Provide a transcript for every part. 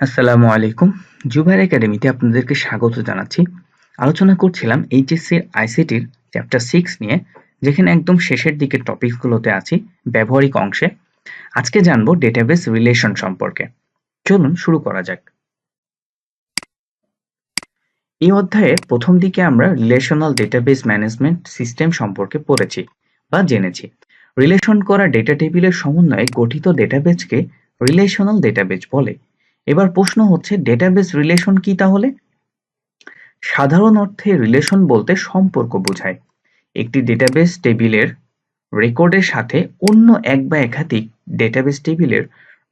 আসসালামু আলাইকুম। জুবাইর একাডেমিতে আপনাদেরকে স্বাগত জানাচ্ছি। আলোচনা করছিলাম এইচএসসির আইসিটির চ্যাপ্টার সিক্স নিয়ে, যেখানে একদম শেষের দিকের টপিকগুলোতে আছি ব্যবহারিক অংশে। আজকে জানব ডেটাবেস রিলেশন সম্পর্কে। চলুন শুরু করা যাক। এই অধ্যায়ের প্রথম দিকে আমরা রিলেশনাল ডেটাবেস ম্যানেজমেন্ট সিস্টেম সম্পর্কে পড়েছি বা জেনেছি। রিলেশন করা ডেটা টেবিলের সমন্বয়ে গঠিত ডেটাবেজকে রিলেশনাল ডেটাবেজ বলে। এবার প্রশ্ন হচ্ছে ডেটাবেস রিলেশন কি তাহলে? সাধারণ অর্থে রিলেশন বলতে সম্পর্ক বোঝায়। একটি ডেটাবেস টেবিলের রেকর্ডের সাথে অন্য এক বা একাধিক ডেটাবেস টেবিলের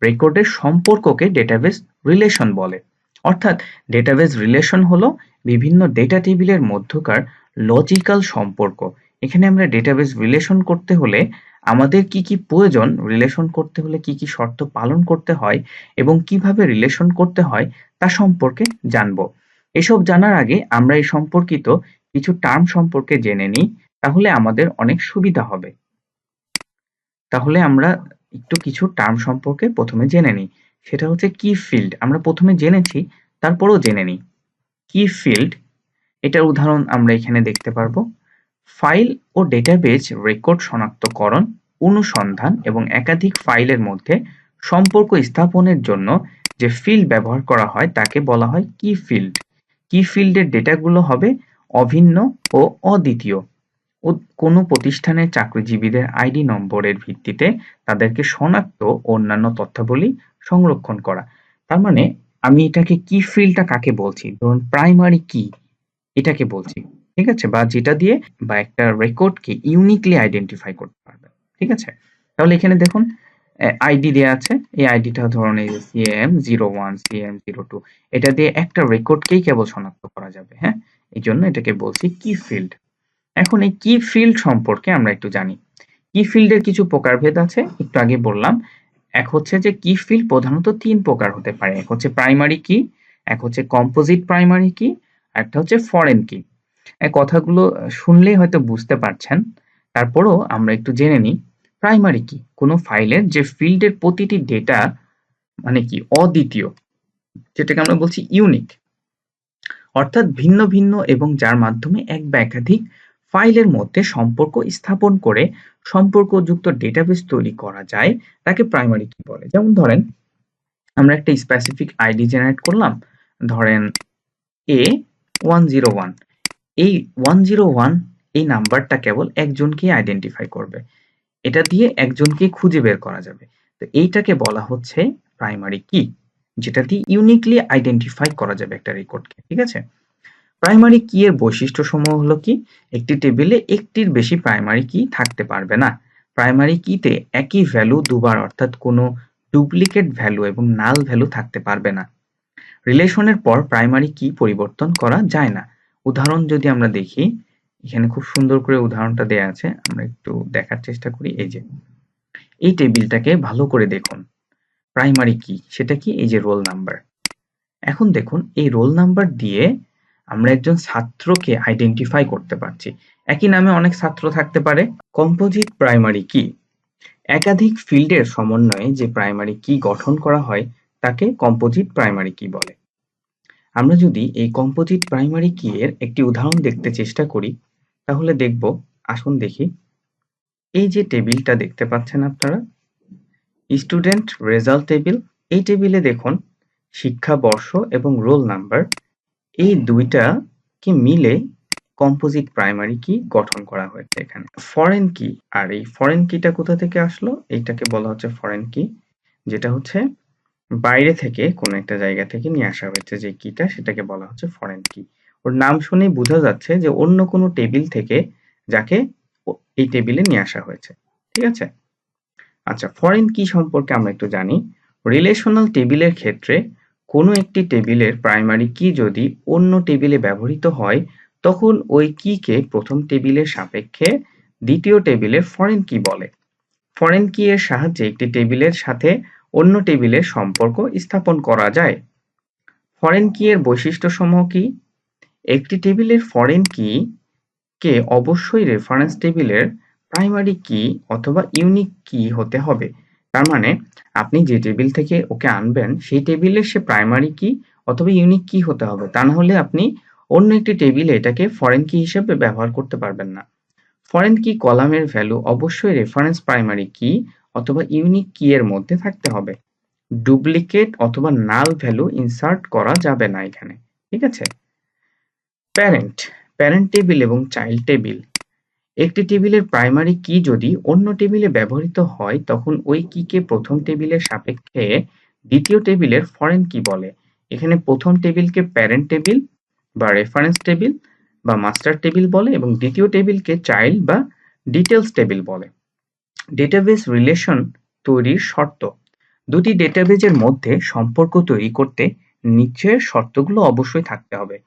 রেকর্ডের সম্পর্ককে ডেটাবেস রিলেশন বলে। অর্থাৎ ডেটাবেস রিলেশন হলো বিভিন্ন ডেটা টেবিলের মধ্যকার লজিক্যাল সম্পর্ক। এখানে আমরা ডেটাবেস রিলেশন করতে হলে আমাদের কি কি প্রয়োজন? রিলেশন করতে হলে কি কি শর্ত পালন করতে হয় এবং কীভাবে রিলেশন করতে হয় তা সম্পর্কে জানব। এসব জানার আগে আমরা এই সম্পর্কিত কিছু টার্ম সম্পর্কে জেনে নিই, তাহলে আমাদের অনেক সুবিধা হবে। তাহলে আমরা একটু কিছু টার্ম সম্পর্কে প্রথমে জেনে নিই। সেটা হচ্ছে কি ফিল্ড আমরা প্রথমে জেনেছি, তারপরও জেনে নিই। কি ফিল্ড এটার উদাহরণ আমরা এখানে দেখতে পারব। ফাইল ও ডেটাবেজ রেকর্ড শনাক্তকরণ, অনুসন্ধান এবং একাধিক ফাইলের মধ্যে সম্পর্ক স্থাপনের জন্য যে ফিল্ড ব্যবহার করা হয় তাকে বলা হয় কি ফিল্ড কি ফিল্ডের ডেটাগুলো হবে অভিন্ন ও অদ্বিতীয়। কোনো প্রতিষ্ঠানের চাকরিজীবীদের আইডি নম্বরের ভিত্তিতে তাদেরকে শনাক্ত অন্যান্য তথ্যাবলী সংরক্ষণ করা। তার মানে আমি এটাকে কি ফিল্ডটা কাকে বলছি? ধরুন প্রাইমারি কি এটাকে বলছি। ঠিক আছে? বা যেটা দিয়ে বা একটা রেকর্ডকে ইউনিকলি আইডেন্টিফাই করতে পারবে। ঠিক আছে? তাহলে এখানে দেখুন আইডি দেওয়া আছে। এই আইডিটা ধরুন এই CM zero one CM zero two এটা দিয়ে একটা রেকর্ডকেই কেবল শনাক্ত করা যাবে হ্যাঁ? এই জন্য এটাকে বলছি কি ফিল্ড এখন এই কি ফিল্ড সম্পর্কে আমরা একটু জানি। কি ফিল্ডের কিছু প্রকারভেদ আছে, একটু আগে বললাম। এক হচ্ছে যে কি ফিল্ড প্রধানত তিন প্রকার হতে পারে। এক হচ্ছে প্রাইমারি কি এক হচ্ছে কম্পোজিট প্রাইমারি কি একটা হচ্ছে ফরেন কি কথাগুলো শুনলেই হয়তো বুঝতে পারছেন। তারপরও আমরা একটু জেনে নিই প্রাইমারি কি? কোনো ফাইলের যে ফিল্ডের প্রতিটি ডেটা মানে কি? অদ্বিতীয়, যেটাকে আমরা বলছি ইউনিক অর্থাৎ ভিন্ন ভিন্ন এবং যার মাধ্যমে এক বা একাধিক ফাইলের মধ্যে সম্পর্ক স্থাপন করে সম্পর্কযুক্ত ডেটাবেস তৈরি করা যায়, তাকে প্রাইমারি কি বলে? যেমন ধরেন, আমরা একটা স্পেসিফিক আইডি জেনারেট করলাম। ধরেন এ ওয়ান জিরো ওয়ান এই ওয়ান জিরো ওয়ান এই নাম্বারটা কেবল একজনকেই আইডেন্টিফাই করবে। এটা দিয়ে একজনকে খুঁজে বের করা যাবে। তো এইটাকে বলা হচ্ছে প্রাইমারি কি যেটা দিয়ে ইউনিকলি আইডেন্টিফাই করা যাবে একটা রেকর্ডকে ঠিক আছে? প্রাইমারি কি এর বৈশিষ্ট্য সমূহ হলো কি? একটি টেবিলে একটির বেশি প্রাইমারি কি থাকতে পারবে না। প্রাইমারি কিতে একই ভ্যালু দুবার, অর্থাৎ কোনো ডুপ্লিকেট ভ্যালু এবং নাল ভ্যালু থাকতে পারবে না। রিলেশনের পর প্রাইমারি কি পরিবর্তন করা যায় না। উদাহরণ যদি আমরা দেখি, এখানে খুব সুন্দর করে উদাহরণটা দেয়া আছে, আমরা একটু দেখার চেষ্টা করি, এই যে, এই টেবিলটাকে ভালো করে দেখুন। প্রাইমারি কি? সেটা কি? এই যে রোল নাম্বার। এখন দেখুন, এই রোল নাম্বার দিয়ে আমরা একজন ছাত্রকে আইডেন্টিফাই করতে পারছি। একই নামে অনেক ছাত্র থাকতে পারে। কম্পোজিট প্রাইমারি কি? একাধিক ফিল্ডের সমন্বয়ে যে প্রাইমারি কি গঠন করা হয়, তাকে কম্পোজিট প্রাইমারি কি বলে। আমরা যদি এই কম্পোজিট প্রাইমারি কি এর একটি উদাহরণ দেখতে চেষ্টা করি, তাহলে দেখব, আসুন দেখি। এই যে টেবিলটা দেখতে পাচ্ছেন আপনারা স্টুডেন্ট রেজাল্ট টেবিল এই টেবিলে দেখুন শিক্ষাবর্ষ এবং রোল নাম্বার এই দুইটা কি মিলে কম্পোজিট প্রাইমারি কি গঠন করা হয়েছে এখানে। ফরেন কি আর এই ফরেন কিটা কোথা থেকে আসলো? এইটাকে বলা হচ্ছে ফরেন কি যেটা হচ্ছে বাইরে থেকে কোনো একটা জায়গা থেকে নিয়ে আসা হয়েছে যে কিটা, সেটাকে বলা হচ্ছে ফরেন কি ওর নাম শুনেই বোঝা যাচ্ছে যে অন্য কোনো টেবিল থেকে যাকে এই টেবিলে নিয়ে আসা হয়েছে। ঠিক আছে? আচ্ছা ফরেন কি সম্পর্কে আমরা একটু জানি। রিলেশনাল টেবিলের ক্ষেত্রে কোনো একটি টেবিলের প্রাইমারি কি যদি অন্য টেবিলে ব্যবহৃত হয়, তখন ওই কিকে প্রথম টেবিলের সাপেক্ষে দ্বিতীয় টেবিলের ফরেন কি বলে। ফরেন কি এর সাহায্যে একটি টেবিলের সাথে অন্য টেবিলের সম্পর্ক স্থাপন করা যায়। ফরেন কি এর বৈশিষ্ট্যসমূহ কি? একটি টেবিলের ফরেন কি কে অবশ্যই রেফারেন্স টেবিলের প্রাইমারি কি অথবা ইউনিক কি হতে হবে। তার মানে আপনি যে টেবিল থেকে ওকে আনবেন, সেই টেবিলের সে প্রাইমারি কি অথবা ইউনিক কি হতে হবে। তা না হলে আপনি অন্য একটি টেবিলে এটাকে ফরেন কি হিসেবে ব্যবহার করতে পারবেন না। ফরেন কি কলামের ভ্যালু অবশ্যই রেফারেন্স প্রাইমারি কি অথবা ইউনিক কি এর মধ্যে থাকতে হবে। ডুপ্লিকেট অথবা নাল ভ্যালু ইনসার্ট করা যাবে না এখানে, ঠিক আছে? প্যারেন্ট প্যারেন্ট টেবিল এবং চাইল্ড টেবিল একটি টেবিলের প্রাইমারি কি যদি অন্য টেবিলে ব্যবহৃত হয়, তখন ওই কিকে প্রথম টেবিলের সাপেক্ষে দ্বিতীয় টেবিলের ফরেন কি বলে। এখানে প্রথম টেবিলকে প্যারেন্ট টেবিল বা রেফারেন্স টেবিল বা মাস্টার টেবিল বলে এবং দ্বিতীয় টেবিলকে চাইল্ড বা ডিটেলস টেবিল বলে। ডেটাবেস রিলেশন তৈরির শর্ত। দুটি ডেটাবেজের মধ্যে সম্পর্ক তৈরি করতে নিচের শর্তগুলো অবশ্যই থাকতে হবে।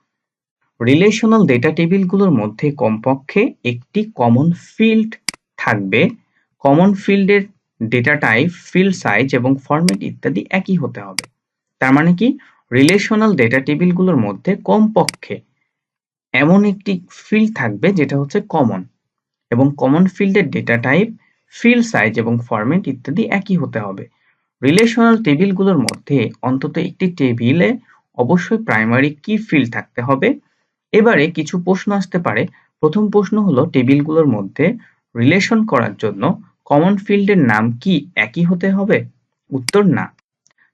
রিলেশনাল ডেটা টেবিলগুলোর মধ্যে কমপক্ষে একটি কমন ফিল্ড থাকবে। কমন ফিল্ডের ডেটা টাইপ ফিল্ড সাইজ এবং ফরম্যাট ইত্যাদি একই হতে হবে। তার মানে কি? রিলেশনাল ডেটা টেবিলগুলোর মধ্যে কমপক্ষে এমন একটি ফিল্ড থাকবে যেটা হচ্ছে কমন এবং কমন ফিল্ডের ডেটা টাইপ ফিল্ড সাইজ এবং ফরম্যাট ইত্যাদি একই হতে হবে। রিলেশনাল টেবিলগুলোর মধ্যে অন্তত একটি টেবিলে অবশ্যই প্রাইমারি কি ফিল্ড থাকতে হবে। এবারে কিছু প্রশ্ন আসতে পারে। প্রথম প্রশ্ন হলো টেবিলগুলোর মধ্যে রিলেশন করার জন্য কমন ফিল্ডের নাম কি একই হতে হবে? উত্তর না।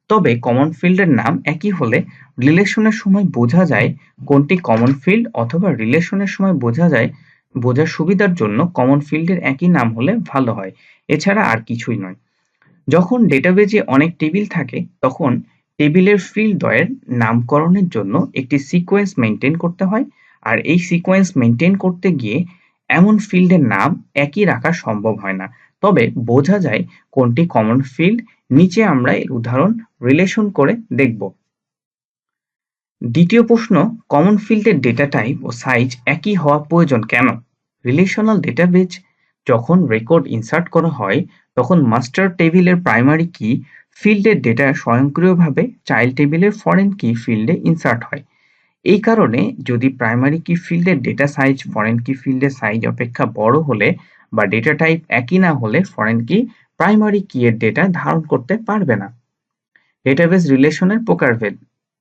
তবে কমন ফিল্ডের নাম একই হলে রিলেশনের সময় বোঝা যায় কোনটি কমন ফিল্ড অথবা রিলেশনের সময় বোঝা যায় বোঝার সুবিধার জন্য কমন ফিল্ডের একই নাম হলে ভালো হয়। এছাড়া আর কিছুই নয়। যখন ডেটাবেজে অনেক টেবিল থাকে, তখন টেবিলের ফিল্ড দ্বয়ের নামকরণের জন্য একটি সিকোয়েন্স মেনটেন করতে হয় আর এই সিকোয়েন্স মেনটেন করতে গিয়ে এমন ফিল্ডের নাম একই রাখা সম্ভব হয় না। তবে বোঝা যায় কোনটি কমন ফিল্ড নিচে আমরা এর উদাহরণ রিলেশন করে দেখব। দ্বিতীয় প্রশ্ন কমন ফিল্ডের ডেটা টাইপ ও সাইজ একই হওয়া প্রয়োজন কেন? রিলেশনাল ডেটাবেজ যখন রেকর্ড ইনসার্ট করা হয়, তখন মাস্টার টেবিলের প্রাইমারি কি ফিল্ডের ডেটা স্বয়ংক্রিয়ভাবে চাইল্ড টেবিলের ফরেন কি ফিল্ডে ইনসার্ট হয়। এই কারণে যদি প্রাইমারি কি ফিল্ডের ডেটা সাইজ ফরেন কি ফিল্ডের সাইজ অপেক্ষা বড় হলে বা ডেটা টাইপ একই না হলে ফরেন কি প্রাইমারি কি এর ডেটা ধারণ করতে পারবে না। ডেটাবেস রিলেশনের প্রকারভেদ।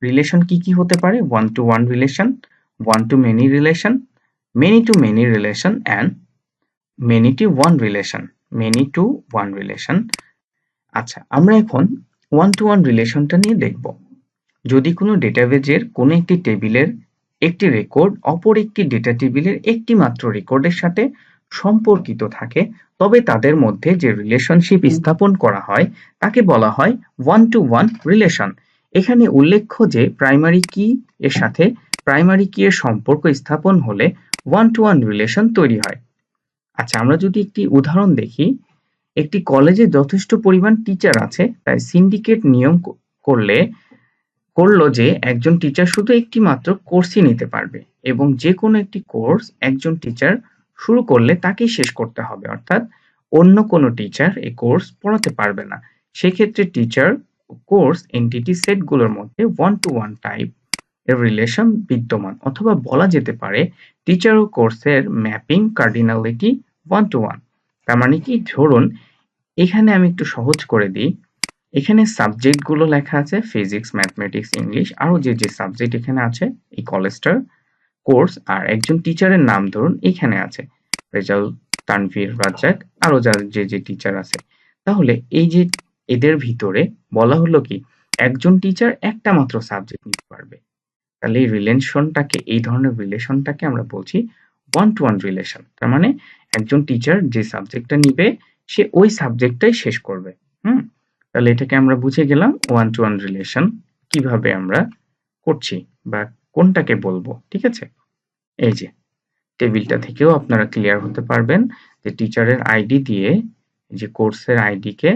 রিলেশন কি কি হতে পারে? One to one relation one to many relation many to many relation and many to one relation many to one relation আচ্ছা আমরা এখন ওয়ান টু ওয়ান রিলেশনটা নিয়ে দেখব। যদি কোনো ডেটাবেজের কোনো একটি টেবিলের একটি রেকর্ড অপর একটি ডেটা টেবিলের একটি মাত্র রেকর্ডের সাথে সম্পর্কিত থাকে, তবে তাদের মধ্যে যে রিলেশনশিপ স্থাপন করা হয়, তাকে বলা হয় ওয়ান টু ওয়ান রিলেশন এখানে উল্লেখ্য যে প্রাইমারি কি এর সাথে প্রাইমারি কি এর সম্পর্ক স্থাপন হলে ওয়ান টু ওয়ান রিলেশন তৈরি হয়। আচ্ছা আমরা যদি একটি উদাহরণ দেখি, একটি কলেজে যথেষ্ট পরিমাণ টিচার আছে, তাই সিন্ডিকেট নিয়ম করলে, করল যে একজন টিচার শুধু একটি মাত্র কোর্সই নিতে পারবে এবং যে কোনো একটি কোর্স একজন টিচার শুরু করলে তাকেই শেষ করতে হবে। অর্থাৎ অন্য কোনো টিচার এই কোর্স পড়াতে পারবে না। সেক্ষেত্রে টিচার কোর্স এন্টিটি সেটগুলোর মধ্যে ওয়ান টু ওয়ান টাইপের রিলেশন বিদ্যমান অথবা বলা যেতে পারে টিচার ও কোর্সের mapping cardinality one to one তার মানে কি? ধরুন, এখানে আমি একটু সহজ করে দিই। এখানে সাবজেক্টগুলো লেখা আছে ফিজিক্স ম্যাথমেটিক্স ইংলিশ আরও যে যে সাবজেক্ট এখানে আছে, এই কলেজটার কোর্স আর একজন টিচারের নাম ধরুন, এখানে আছে। রেজাল্ট তানভীর, রাজ্জাক, আরও যা যে যে টিচার আছে। তাহলে এই যে এদের ভিতরে বলা হলো কি, একজন টিচার একটা মাত্র সাবজেক্ট নিতে পারবে। তাহলে এই রিলেশনটাকে এই ধরনের রিলেশনটাকে আমরা বলছি ওয়ান টু ওয়ান রিলেশন তার মানে একজন টিচার যে সাবজেক্টটা নিবে, সে ওই সাবজেক্টটাই শেষ করবে। হুম? তাহলে এটাকে আমরা বুঝে গেলাম ওয়ান টু ওয়ান রিলেশন কীভাবে আমরা করছি বা কোনটাকে বলব, ঠিক আছে? এই যে, টেবিলটা থেকেও আপনারা ক্লিয়ার হতে পারবেন যে টিচারের আইডি দিয়ে যে কোর্সের আইডিকে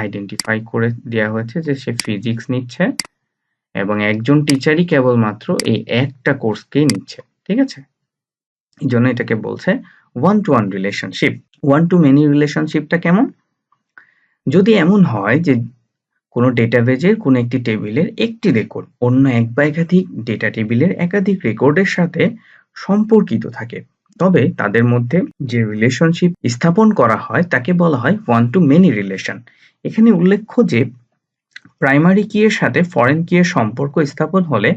আইডেন্টিফাই করে দেওয়া হয়েছে যে সে ফিজিক্স নিচ্ছে এবং একজন টিচারই কেবলমাত্র এই একটা কোর্সকেই নিচ্ছে, ঠিক আছে? এই জন্য এটাকে বলছে one to one relationship one to many রিলেশনশিপটা কেমন? যদি এমন হয় যে কোনো ডেটাবেজের কোনো একটি টেবিলের একটি রেকর্ড অন্য এক বা একাধিক ডেটা টেবিলের একাধিক রেকর্ডের সাথে সম্পর্কিত থাকে তবে তাদের মধ্যে যে রিলেশনশিপ স্থাপন করা হয়, তাকে বলা হয় ওয়ান টু মেনি রিলেশন এখানে উল্লেখ্য যে প্রাইমারি কি এর সাথে ফরেন কি এর সম্পর্ক স্থাপন হলে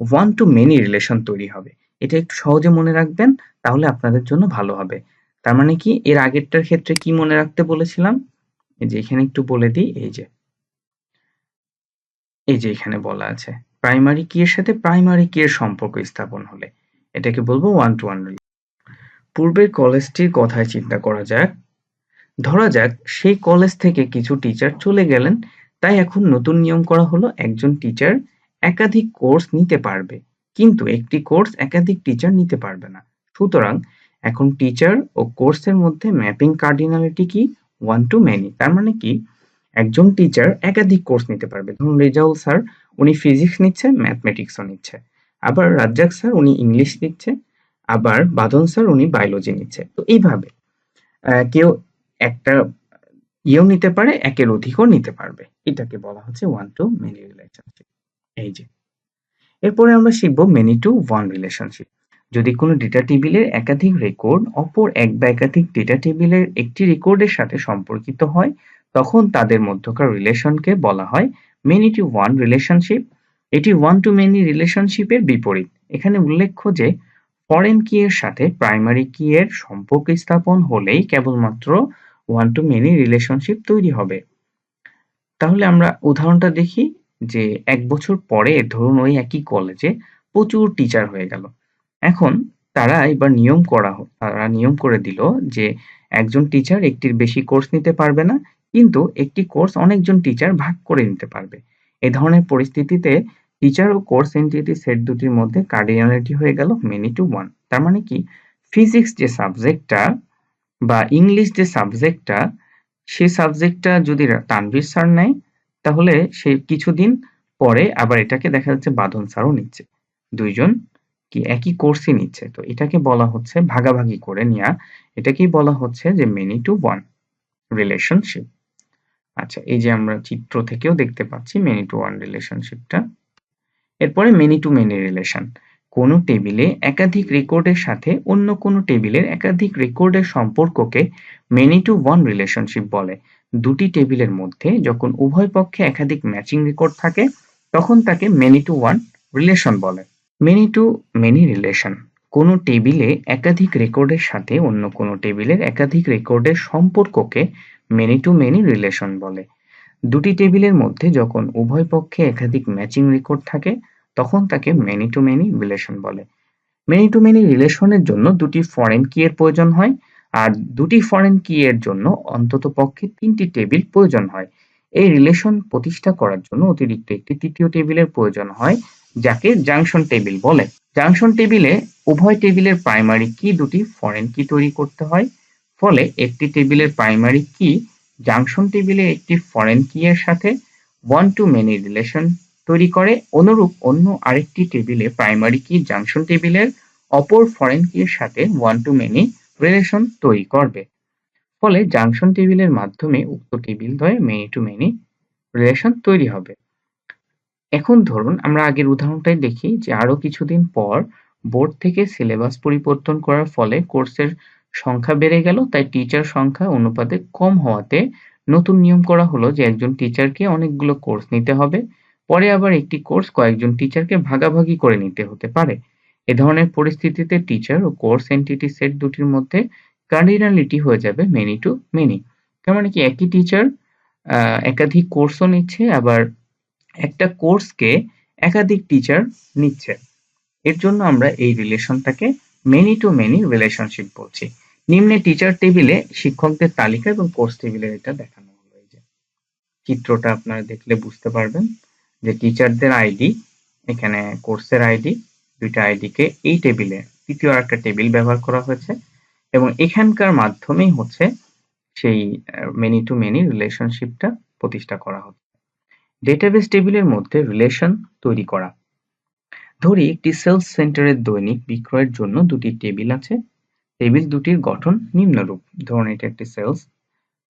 ওয়ান টু মেনি রিলেশন তৈরি হবে। এটা একটু সহজে মনে রাখবেন, তাহলে আপনাদের জন্য ভালো হবে। তার মানে কি, এর আগেরটার ক্ষেত্রে কি মনে রাখতে বলেছিলাম? এই যে এখানে একটু বলে দিই, এই যে। এই যে এখানে বলা আছে প্রাইমারি কি এর সাথে প্রাইমারি কি এর সম্পর্ক স্থাপন হলে। এটাকে বলব ওয়ান টু ওয়ান পূর্বের কলেজটির কথায় চিন্তা করা যাক। ধরা যাক, সেই কলেজ থেকে কিছু টিচার চলে গেলেন, তাই এখন নতুন নিয়ম করা হলো, একজন টিচার একাধিক কোর্স নিতে পারবে, কিন্তু একটি কোর্স একাধিক টিচার নিতে পারবে না। সুতরাং, এখন টিচার ও কোর্সের মধ্যে ম্যাপিং কার্ডিনালিটি কি? ওয়ান টু মেনি তার মানে কি? একজন টিচার একাধিক কোর্স নিতে পারবে। ধরুন, রেজাউল স্যার, উনি ফিজিক্স নিচ্ছে ম্যাথমেটিক্সও নিচ্ছে। আবার রাজ্জাক স্যার, উনি ইংলিশ নিচ্ছে। আবার বাদন স্যার উনি বায়োলজি নিচ্ছে। তো এইভাবে কেউ একটা ইয়েও নিতে পারে, একের অধিকও নিতে পারবে। এটাকে বলা হচ্ছে ওয়ান টু মেনি রিলেশনশিপ এই যে, এরপরে আমরা শিখব মেনি টু ওয়ান রিলেশনশিপ যদি কোনো ডেটা টেবিলের একাধিক রেকর্ড অপর এক বা একাধিক ডেটা টেবিলের একটি রেকর্ডের সাথে সম্পর্কিত হয়, তখন তাদের মধ্যকার রিলেশনকে বলা হয় মেনি টু ওয়ান রিলেশনশিপ এটি ওয়ান টু মেনি রিলেশনশিপের বিপরীত। এখানে উল্লেখ্য যে ফরেন কি এর সাথে প্রাইমারি কি এর সম্পর্ক স্থাপন হলেই কেবলমাত্র ওয়ান টু মেনি রিলেশনশিপ তৈরি হবে। তাহলে আমরা উদাহরণটা দেখি যে এক বছর পরে ধরুন ওই একই কলেজে প্রচুর টিচার হয়ে গেল। এখন তারা এবার নিয়ম করা তারা নিয়ম করে দিল যে একজন টিচার একটির বেশি কোর্স নিতে পারবে না, কিন্তু একটি কোর্স অনেকজন টিচার ভাগ করে নিতে পারবে। এ ধরনের পরিস্থিতিতে টিচার ও কোর্স এন্টিটি সেট দুটির মধ্যে কার্ডিনালিটি হয়ে গেল মেনি টু ওয়ান তার মানে কি? ফিজিক্স যে সাবজেক্টটা বা ইংলিশ যে সাবজেক্টটা সে সাবজেক্টটা যদি তানভীর স্যার নেয়, তাহলে সে কিছুদিন পরে আবার এটাকে দেখা যাচ্ছে বাঁধন স্যারও নিচ্ছে। দুইজন কি একই কোর্সই নিচ্ছে। তো এটাকে বলা হচ্ছে ভাগাভাগি করে নেওয়া এটাকেই বলা হচ্ছে যে মেনি টু ওয়ান রিলেশনশিপ আচ্ছা এই যে আমরা চিত্র থেকেও দেখতে পাচ্ছি মেনি টু ওয়ান রিলেশনশিপটা এরপরে মেনি টু মেনি রিলেশন কোনো টেবিলে একাধিক রেকর্ডের সাথে অন্য কোনো টেবিলের একাধিক রেকর্ডের সম্পর্ককে মেনি টু ওয়ান রিলেশনশিপ বলে। দুটি টেবিলের মধ্যে যখন উভয় পক্ষে একাধিক ম্যাচিং রেকর্ড থাকে, তখন তাকে মেনি টু ওয়ান রিলেশন বলে। মেনি টু মেনি রিলেশন কোনো টেবিলে একাধিক রেকর্ডের সাথে অন্য কোনো টেবিলের একাধিক রেকর্ডের সম্পর্ককে মেনি টু মেনি রিলেশন বলে। দুটি টেবিলের মধ্যে যখন উভয় পক্ষে একাধিক ম্যাচিং রেকর্ড থাকে তখন তাকে মেনি টু মেনি রিলেশন বলে। মেনি টু মেনি রিলেশনের জন্য দুটি ফরেন কি এর প্রয়োজন হয়, আর দুটি ফরেন কি এর জন্য অন্তত পক্ষে তিনটি টেবিল প্রয়োজন হয়। এই রিলেশন প্রতিষ্ঠা করার জন্য অতিরিক্ত একটি তৃতীয় টেবিলের প্রয়োজন হয়, যাকে জাংশন টেবিল বলে। জাংশন টেবিলে উভয় টেবিলের প্রাইমারি কি দুটি ফরেন কি তৈরি করতে হয়, ফলে একটি টেবিলের প্রাইমারি কি জাংশন টেবিলে একটি ফরেন কি এর সাথে ওয়ান টু মেনি রিলেশন তৈরি করে। অনুরূপ অন্য আরেকটি টেবিলে প্রাইমারি কি জাংশন টেবিলের অপর ফরেন কি এর সাথে ওয়ান টু মেনি রিলেশন তৈরি করবে। ফলে জাংশন টেবিলের মাধ্যমে উক্ত টেবিল দ্বয়ে মেনি টু মেনি রিলেশন তৈরি হবে। এখন ধরুন আমরা আগের উদাহরণটাই দেখি যে আরও কিছুদিন পর বোর্ড থেকে সিলেবাস পরিবর্তন করার ফলে কোর্সের সংখ্যা বেড়ে গেল, তাই টিচার সংখ্যা অনুপাতে কম হওয়াতে নতুন নিয়ম করা হলো যে একজন টিচারকে অনেকগুলো কোর্স নিতে হবে। পরে আবার একটি কোর্স কয়েকজন টিচারকে ভাগাভাগি করে নিতে হতে পারে। এ ধরনের পরিস্থিতিতে টিচার ও কোর্স এন্টিটি সেট দুটির মধ্যে কার্ডিনালিটি হয়ে যাবে মেনি টু মেনি তার মানে কি, একই টিচার একাধিক কোর্সও নিচ্ছে, আবার একটা কোর্সকে একাধিক টিচার নিচ্ছে। এর জন্য আমরা এই রিলেশনটাকে মেনি টু মেনি রিলেশনশিপ বলছি। নিম্নে টিচার টেবিলে শিক্ষকদের তালিকা এবং কোর্স টেবিলের এটা দেখানো হলো এই যে চিত্রটা আপনারা দেখলে বুঝতে পারবেন। যে টিচারদের আইডি এখানে কোর্সের আইডি দুইটা আইডিকে এই টেবিলে তৃতীয় একটা টেবিল ব্যবহার করা হয়েছে এবং এখানকার মাধ্যমেই হচ্ছে সেই মেনি টু মেনি রিলেশনশিপটা প্রতিষ্ঠা করা হচ্ছে। ডেটাবেস টেবিলের মধ্যে রিলেশন তৈরি করা। ধরি একটি সেলস সেন্টারের দৈনিক বিক্রয়ের জন্য দুটি টেবিল আছে। টেবিল দুটির গঠন নিম্নরূপ। ধরুন এটা একটি সেলস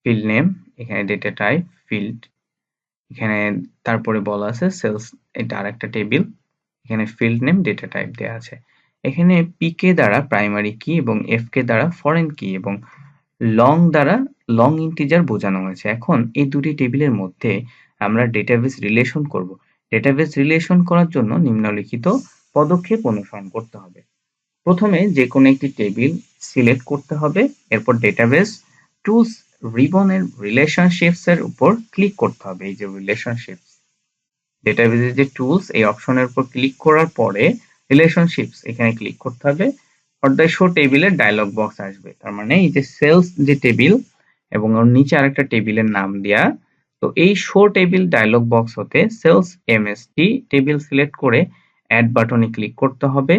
ফিল্ড নেম এখানে ডেটা টাইপ ফিল্ড এখানে তারপরে বলা আছে, সেলস, এটা আর একটা টেবিল। এখানে ফিল্ড নেম, ডেটা টাইপ দেওয়া আছে। এখানে পিকে দ্বারা প্রাইমারি কি এবং এফ কে দ্বারা ফরেন কি এবং লং দ্বারা লং ইন্টিজার বোঝানো হয়েছে। এখন এই দুটি টেবিলের মধ্যে আমরা ডেটাবেস রিলেশন করব। ডেটাবেস রিলেশন করার জন্য নিম্নলিখিত পদক্ষেপ অনুসরণ করতে হবে। প্রথমে যে কোনো একটি টেবিল সিলেক্ট করতে হবে, এরপর ডেটাবেস টুলস রিবনের রিলেশনশিপস এর উপর ক্লিক করতে হবে, এই যে রিলেশনশিপস ডেটাবেসের যে টুলস এই অপশনের উপর ক্লিক করার পরে রিলেশনশিপস এখানে ক্লিক করতে হবে। অর্থাৎ শো টেবিলের ডায়লগ বক্স আসবে, তার মানে এই যে সেলস যে টেবিল এবং ওর নিচে আরেকটা টেবিলের নাম দেয়া, তো এই শো টেবিল ডায়লগ বক্স হতে সেলস এমএসটি টেবিল সিলেক্ট করে অ্যাড বাটনে ক্লিক করতে হবে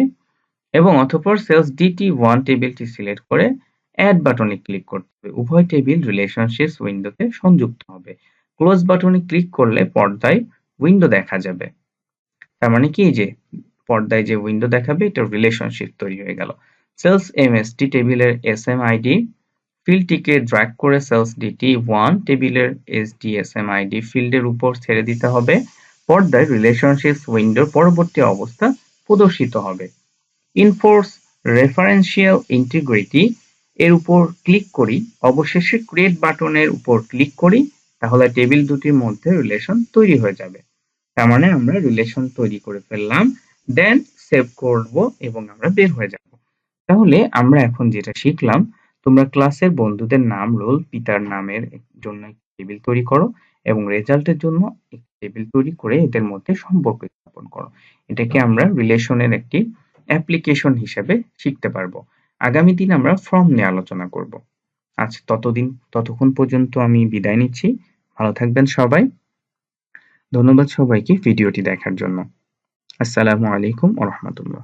এবং অতঃপর সেলস ডিটি ওয়ান টেবিলটি সিলেক্ট করে অ্যাড বাটনে ক্লিক করতে হবে। উভয় টেবিল রিলেশনশিপস উইন্ডোতে সংযুক্ত হবে। ক্লোজ বাটনে ক্লিক করলে পর্দায় উইন্ডো দেখা যাবে। তার মানে কি? যে পর্দায় যে উইন্ডো দেখাবে, এটা রিলেশনশিপ তৈরি হয়ে গেল। সেলস এমএসটি টেবিলের এস এম আইডি ফিল্ডটিকে ড্র্যাগ করে সেলস ডিটি ওয়ান টেবিলের এসডিএসএম আইডি ফিল্ডের উপর ছেড়ে দিতে হবে। পর্দায় রিলেশনশিপস উইন্ডোর পরবর্তী অবস্থা প্রদর্শিত হবে। ইনফোর্স রেফারেন্সিয়াল ইন্টিগ্রিটি এর উপর ক্লিক করি, অবশেষে ক্রিয়েট বাটনের উপর ক্লিক করি, তাহলে টেবিল দুটির মধ্যে রিলেশন তৈরি হয়ে যাবে। তার মানে আমরা রিলেশন তৈরি করে ফেললাম দেন সেভ করব এবং আমরা বের হয়ে যাব। তাহলে আমরা এখন যেটা শিখলাম, তোমরা ক্লাসের বন্ধুদের নাম রোল পিতার নামের জন্য একটি টেবিল তৈরি করো এবং রেজাল্টের জন্য একটি টেবিল তৈরি করে এদের মধ্যে সম্পর্ক স্থাপন করো। এটাকে আমরা রিলেশনের একটি অ্যাপ্লিকেশন হিসেবে শিখতে পারব। আগামী দিন আমরা ফর্ম নিয়ে আলোচনা করব। আচ্ছা ততদিন, ততক্ষণ পর্যন্ত আমি বিদায় নিচ্ছি। ভালো থাকবেন সবাই। ধন্যবাদ সবাইকে ভিডিওটি দেখার জন্য। আসসালামু আলাইকুম রহমতুল্লাহ।